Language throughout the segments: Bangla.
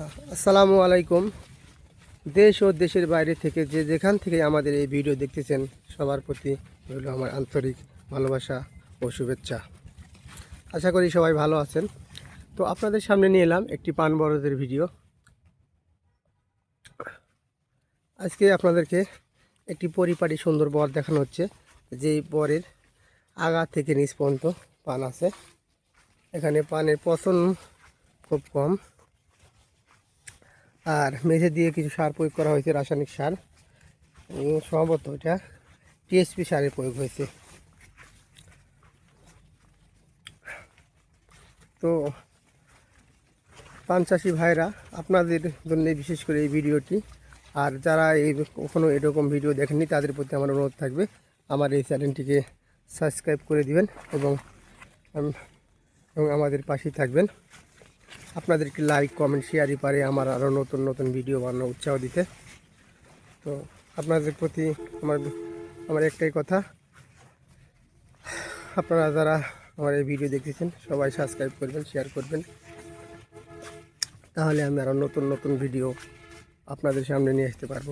আসসালামু আলাইকুম। দেশ ও দেশের বাইরে থেকে যে যেখান থেকে আমাদের এই ভিডিও দেখতেছেন, সবার প্রতি রইল আমার আন্তরিক ভালোবাসা ও শুভেচ্ছা। আশা করি সবাই ভালো আছেন। তো আপনাদের সামনে নিয়ে এলাম একটি পান বরদের ভিডিও। আজকে আপনাদেরকে একটি পরিপাটি সুন্দর বর দেখানো হচ্ছে, যেই বরের আগা থেকে নিচ পর্যন্ত পান আছে। এখানে পানের পচন খুব কম। আর মেঝে দিয়ে কিছু সার প্রয়োগ করা হয়েছে, রাসায়নিক সার। সম্ভবত এটা টিএসপি সারের প্রয়োগ হয়েছে। তো পান চাষি ভাইরা, আপনাদের জন্য বিশেষ করে এই ভিডিওটি, আর যারা এই কখনো এরকম ভিডিও দেখেননি, তাদের প্রতি আমার অনুরোধ থাকবে, আমার এই চ্যানেলটিকে সাবস্ক্রাইব করে দিবেন এবং এবং আমাদের পাশেই থাকবেন। আপনাদেরকে লাইক কমেন্ট শেয়ারই পারে, আমার আরও নতুন নতুন ভিডিও বানানো উৎসাহ দিতে। তো আপনাদের প্রতি আমার আমার একটাই কথা। আপনারা যারা আমার এই ভিডিও দেখতেছেন, সবাই সাবস্ক্রাইব করবেন শেয়ার করবেন। তাহলে আমি আরও নতুন নতুন ভিডিও আপনাদের সামনে নিয়ে আসতে পারব।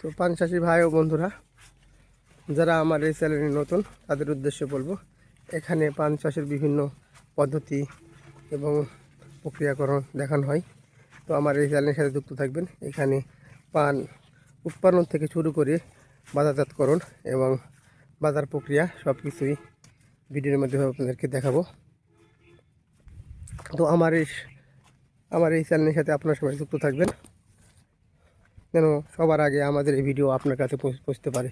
তো পান ভাই ও বন্ধুরা যারা আমার এই চ্যানেলে নতুন, তাদের উদ্দেশ্যে বলব, এখানে পান চাষের বিভিন্ন পদ্ধতি এবং প্রক্রিয়াকরণ দেখানো হয়। তো আমার এই চ্যানেলের সাথে যুক্ত থাকবেন। এখানে পান উৎপাদন থেকে শুরু করে বাজারজাতকরণ এবং বাজার প্রক্রিয়া সব কিছুই ভিডিওর মাধ্যমে আপনাদেরকে দেখাবো। তো আমার এই আমার এই চ্যানেলের সাথে আপনারা সবাই যুক্ত থাকবেন। যেন সবার আগে আমাদের এই ভিডিও আপনার কাছে পৌঁছতে পারে।